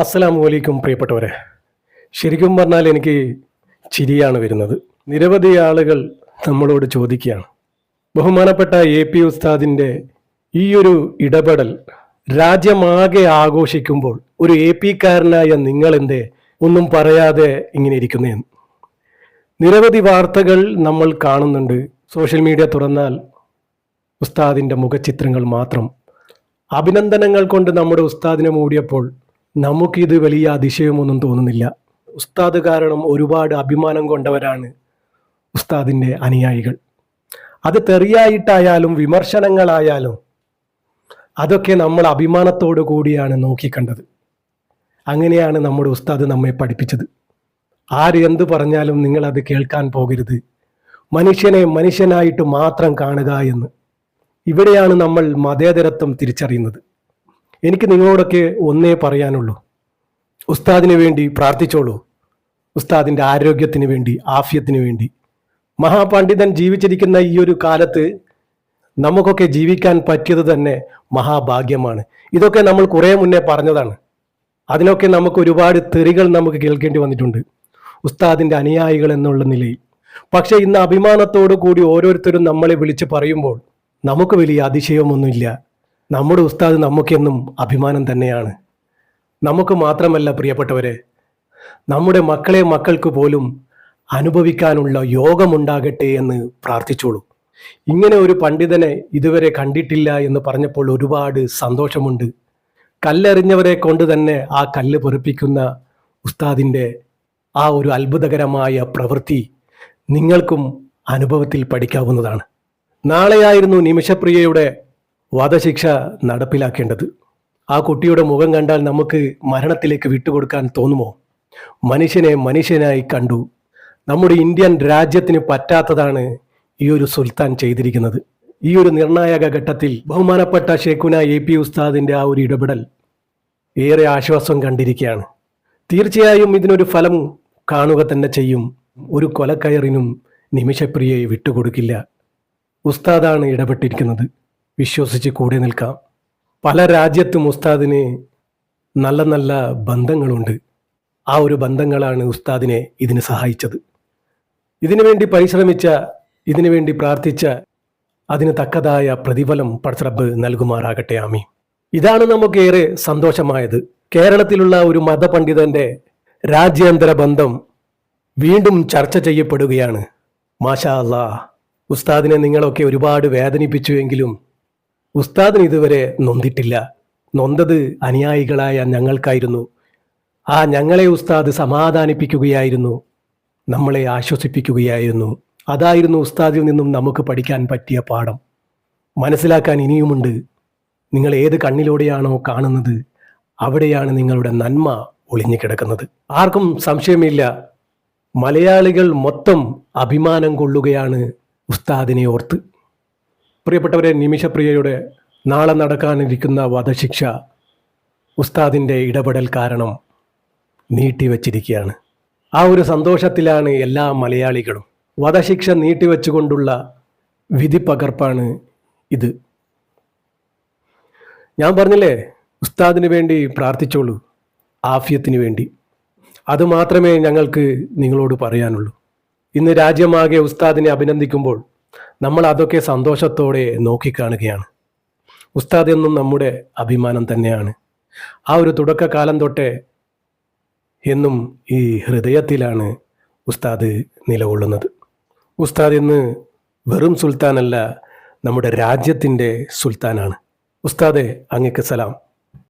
അസ്സലാമു അലൈക്കും പ്രിയപ്പെട്ടവരെ. ശരിക്കും പറഞ്ഞാൽ എനിക്ക് ചിരിയാണ് വരുന്നത്. നിരവധി ആളുകൾ നമ്മളോട് ചോദിക്കുകയാണ്. ബഹുമാനപ്പെട്ട എ പി ഉസ്താദിന്റെ ഈ ഒരു ഇടപെടൽ രാജ്യമാകെ ആഘോഷിക്കുമ്പോൾ ഒരു എ പിക്കാരനായ നിങ്ങളെന്തേ ഒന്നും പറയാതെ ഇങ്ങനെ ഇരിക്കുന്നതെന്ന് നിരവധി വാർത്തകൾ നമ്മൾ കാണുന്നുണ്ട്. സോഷ്യൽ മീഡിയ തുറന്നാൽ ഉസ്താദിന്റെ മുഖചിത്രങ്ങൾ മാത്രം. അഭിനന്ദനങ്ങൾ കൊണ്ട് നമ്മുടെ ഉസ്താദിനെ മൂടിയപ്പോൾ നമുക്കിത് വലിയ അതിശയമൊന്നും തോന്നുന്നില്ല. ഉസ്താദ് കാരണം ഒരുപാട് അഭിമാനം കൊണ്ടവരാണ് ഉസ്താദിന്റെ അനുയായികൾ. അത് തെറിയായിട്ടായാലും വിമർശനങ്ങളായാലും അതൊക്കെ നമ്മൾ അഭിമാനത്തോടു കൂടിയാണ് നോക്കിക്കണ്ടത്. അങ്ങനെയാണ് നമ്മുടെ ഉസ്താദ് നമ്മെ പഠിപ്പിച്ചത്. ആര് എന്ത് പറഞ്ഞാലും നിങ്ങൾ അത് കേൾക്കാൻ പോകരുത്. മനുഷ്യനെ മനുഷ്യനായിട്ട് മാത്രം കാണുക എന്ന്. ഇവിടെയാണ് നമ്മൾ മതേതരത്വം തിരിച്ചറിയുന്നത്. എനിക്ക് നിങ്ങളോടൊക്കെ ഒന്നേ പറയാനുള്ളൂ. ഉസ്താദിന് വേണ്ടി പ്രാർത്ഥിച്ചോളൂ. ഉസ്താദിന്റെ ആരോഗ്യത്തിന് വേണ്ടി ആഫ്യത്തിന് വേണ്ടി. മഹാപണ്ഡിതൻ ജീവിച്ചിരിക്കുന്ന ഈ ഒരു കാലത്ത് നമുക്കൊക്കെ ജീവിക്കാൻ പറ്റിയത് തന്നെ മഹാഭാഗ്യമാണ്. ഇതൊക്കെ നമ്മൾ കുറേ മുന്നേ പറഞ്ഞതാണ്. അതിനൊക്കെ നമുക്ക് ഒരുപാട് തെറികൾ നമുക്ക് കേൾക്കേണ്ടി വന്നിട്ടുണ്ട്. ഉസ്താദിന്റെ അനുയായികൾ എന്നുള്ള നിലയിൽ. പക്ഷെ ഇന്ന് അഭിമാനത്തോടു കൂടി ഓരോരുത്തരും നമ്മളെ വിളിച്ച് പറയുമ്പോൾ നമുക്ക് വലിയ അതിശയമൊന്നുമില്ല. നമ്മുടെ ഉസ്താദ് നമുക്കെന്നും അഭിമാനം തന്നെയാണ്. നമുക്ക് മാത്രമല്ല പ്രിയപ്പെട്ടവരെ നമ്മുടെ മക്കളെ മക്കൾക്ക് പോലും അനുഭവിക്കാനുള്ള യോഗമുണ്ടാകട്ടെ എന്ന് പ്രാർത്ഥിച്ചോളൂ. ഇങ്ങനെ ഒരു പണ്ഡിതനെ ഇതുവരെ കണ്ടിട്ടില്ല എന്ന് പറഞ്ഞപ്പോൾ ഒരുപാട് സന്തോഷമുണ്ട്. കല്ലെറിഞ്ഞവരെ കൊണ്ട് തന്നെ ആ കല്ല് പൊറിപ്പിക്കുന്ന ഉസ്താദിന്റെ ആ ഒരു അത്ഭുതകരമായ പ്രവൃത്തി നിങ്ങൾക്കും അനുഭവത്തിൽ പഠിക്കാവുന്നതാണ്. നാളെയായിരുന്നു നിമിഷപ്രിയയുടെ വധശിക്ഷ നടപ്പിലാക്കേണ്ടത്. ആ കുട്ടിയുടെ മുഖം കണ്ടാൽ നമുക്ക് മരണത്തിലേക്ക് വിട്ടുകൊടുക്കാൻ തോന്നുമോ? മനുഷ്യനെ മനുഷ്യനായി കണ്ടു. നമ്മുടെ ഇന്ത്യൻ രാജ്യത്തിന് പറ്റാത്തതാണ് ഈ ഒരു സുൽത്താൻ ചെയ്തിരിക്കുന്നത്. ഈ ഒരു നിർണായക ഘട്ടത്തിൽ ബഹുമാനപ്പെട്ട ഷെഖുന എ പി ഉസ്താദിന്റെ ആ ഒരു ഇടപെടൽ ഏറെ ആശ്വാസം കണ്ടിരിക്കുകയാണ്. തീർച്ചയായും ഇതിനൊരു ഫലം കാണുക തന്നെ ചെയ്യും. ഒരു കൊലക്കയറിനും നിമിഷപ്രിയയെ വിട്ടുകൊടുക്കില്ല. ഉസ്താദാണ് ഇടപെട്ടിരിക്കുന്നത്. വിശ്വസിച്ച് കൂടെ നിൽക്കാം. പല രാജ്യത്തും ഉസ്താദിന് നല്ല നല്ല ബന്ധങ്ങളുണ്ട്. ആ ഒരു ബന്ധങ്ങളാണ് ഉസ്താദിനെ ഇതിന് സഹായിച്ചത്. ഇതിനു വേണ്ടി പരിശ്രമിച്ച ഇതിനു വേണ്ടി പ്രാർത്ഥിച്ച അതിന് തക്കതായ പ്രതിഫലം പടച്ചറബ് നൽകുമാറാകട്ടെ ആമി ഇതാണ് നമുക്കേറെ സന്തോഷമായത്. കേരളത്തിലുള്ള ഒരു മതപണ്ഡിതന്റെ രാജ്യാന്തര ബന്ധം വീണ്ടും ചർച്ച ചെയ്യപ്പെടുകയാണ്. മാഷാ അല്ലാ ഉസ്താദിനെ നിങ്ങളൊക്കെ ഒരുപാട് വേദനിപ്പിച്ചുവെങ്കിലും ഉസ്താദിന് ഇതുവരെ നൊന്തിട്ടില്ല. നൊന്തത് അനുയായികളായ ഞങ്ങൾക്കായിരുന്നു. ആ ഞങ്ങളെ ഉസ്താദ് സമാധാനിപ്പിക്കുകയായിരുന്നു. നമ്മളെ ആശ്വസിപ്പിക്കുകയായിരുന്നു. അതായിരുന്നു ഉസ്താദിൽ നിന്നും നമുക്ക് പഠിക്കാൻ പറ്റിയ പാഠം. മനസ്സിലാക്കാൻ ഇനിയുമുണ്ട്. നിങ്ങൾ ഏത് കണ്ണിലൂടെയാണോ കാണുന്നത് അവിടെയാണ് നിങ്ങളുടെ നന്മ ഒളിഞ്ഞു കിടക്കുന്നത്. ആർക്കും സംശയമില്ല. മലയാളികൾ മൊത്തം അഭിമാനം കൊള്ളുകയാണ് ഉസ്താദിനെ ഓർത്ത്. പ്രിയപ്പെട്ടവരെ നിമിഷപ്രിയയുടെ നാളെ നടക്കാനിരിക്കുന്ന വധശിക്ഷ ഉസ്താദിന്റെ ഇടപെടൽ കാരണം നീട്ടിവച്ചിരിക്കുകയാണ്. ആ ഒരു സന്തോഷത്തിലാണ് എല്ലാ മലയാളികളും. വധശിക്ഷ നീട്ടിവെച്ചുകൊണ്ടുള്ള വിധി പകർപ്പാണ് ഇത്. ഞാൻ പറഞ്ഞില്ലേ ഉസ്താദിന് വേണ്ടി പ്രാർത്ഥിച്ചോളൂ ആഫ്യത്തിന് വേണ്ടി. അതുമാത്രമേ ഞങ്ങൾക്ക് നിങ്ങളോട് പറയാനുള്ളൂ. ഇന്ന് രാജ്യമാകെ ഉസ്താദിനെ അഭിനന്ദിക്കുമ്പോൾ നമ്മൾ അതൊക്കെ സന്തോഷത്തോടെ നോക്കിക്കാണുകയാണ്. ഉസ്താദ് എന്നും നമ്മുടെ അഭിമാനം തന്നെയാണ്. ആ ഒരു തുടക്കകാലം തൊട്ടേ എന്നും ഈ ഹൃദയത്തിലാണ് ഉസ്താദ് നിലകൊള്ളുന്നത്. ഉസ്താദ് ഇന്ന് വെറും സുൽത്താനല്ല നമ്മുടെ രാജ്യത്തിന്റെ സുൽത്താനാണ്. ഉസ്താദെ അങ്ങക്ക് സലാം.